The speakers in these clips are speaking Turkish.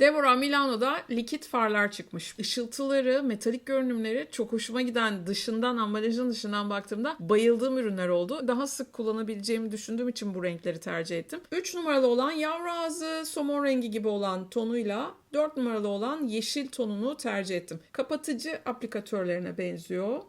Deborah Milano'da likit farlar çıkmış. Işıltıları, metalik görünümleri çok hoşuma giden dışından, ambalajın dışından baktığımda bayıldığım ürünler oldu. Daha sık kullanabileceğimi düşündüğüm için bu renkleri tercih ettim. 3 numaralı olan yavru ağzı, somon rengi gibi olan tonuyla 4 numaralı olan yeşil tonunu tercih ettim. Kapatıcı aplikatörlerine benziyor.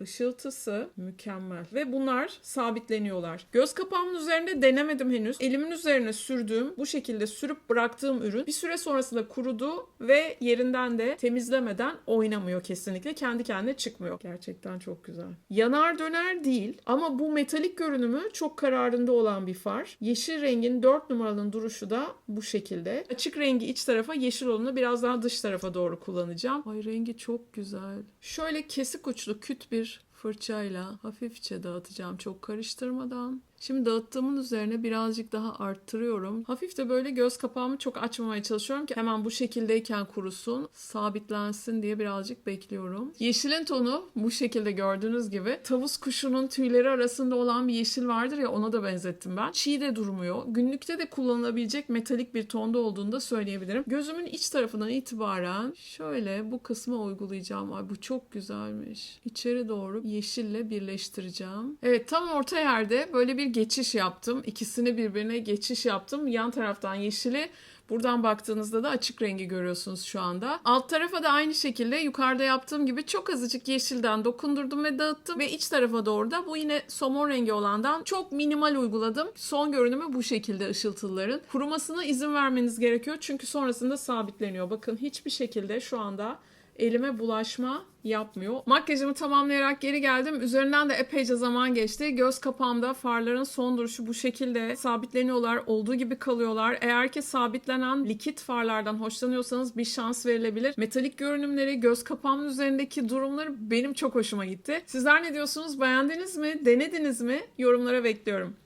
Işıltısı mükemmel. Ve bunlar sabitleniyorlar. Göz kapağımın üzerinde denemedim henüz. Elimin üzerine sürdüğüm, bu şekilde sürüp bıraktığım ürün bir süre sonrasında kurudu ve yerinden de temizlemeden oynamıyor kesinlikle. Kendi kendine çıkmıyor. Gerçekten çok güzel. Yanar döner değil ama bu metalik görünümü çok kararında olan bir far. Yeşil rengin 4 numaralının duruşu da bu şekilde. Açık rengi iç tarafa, yeşil olanı biraz daha dış tarafa doğru kullanacağım. Ay rengi çok güzel. Şöyle kesik uçlu küt bir Beijos. Fırçayla hafifçe dağıtacağım çok karıştırmadan. Şimdi dağıttığımın üzerine birazcık daha arttırıyorum. Hafif de böyle göz kapağımı çok açmamaya çalışıyorum ki hemen bu şekildeyken kurusun, sabitlensin diye birazcık bekliyorum. Yeşilin tonu bu şekilde gördüğünüz gibi. Tavus kuşunun tüyleri arasında olan bir yeşil vardır ya ona da benzettim ben. Çiğ de durmuyor. Günlükte de kullanılabilecek metalik bir tonda olduğunu da söyleyebilirim. Gözümün iç tarafından itibaren şöyle bu kısma uygulayacağım. Ay bu çok güzelmiş. İçeri doğru yeşille birleştireceğim. Evet tam orta yerde böyle bir geçiş yaptım. İkisini birbirine geçiş yaptım. Yan taraftan yeşili Buradan baktığınızda da açık rengi görüyorsunuz şu anda. Alt tarafa da aynı şekilde yukarıda yaptığım gibi çok azıcık yeşilden dokundurdum ve dağıttım. Ve iç tarafa doğru da bu yine somon rengi olandan çok minimal uyguladım. Son görünümü bu şekilde ışıltıların. Kurumasına izin vermeniz gerekiyor çünkü sonrasında sabitleniyor. Bakın hiçbir şekilde şu anda elime bulaşma yapmıyor. Makyajımı tamamlayarak geri geldim. Üzerinden de epeyce zaman geçti. Göz kapağımda farların son duruşu bu şekilde sabitleniyorlar. Olduğu gibi kalıyorlar. Eğer ki sabitlenen likit farlardan hoşlanıyorsanız bir şans verilebilir. Metalik görünümleri, göz kapağımın üzerindeki durumları benim çok hoşuma gitti. Sizler ne diyorsunuz? Beğendiniz mi? Denediniz mi? Yorumlara bekliyorum.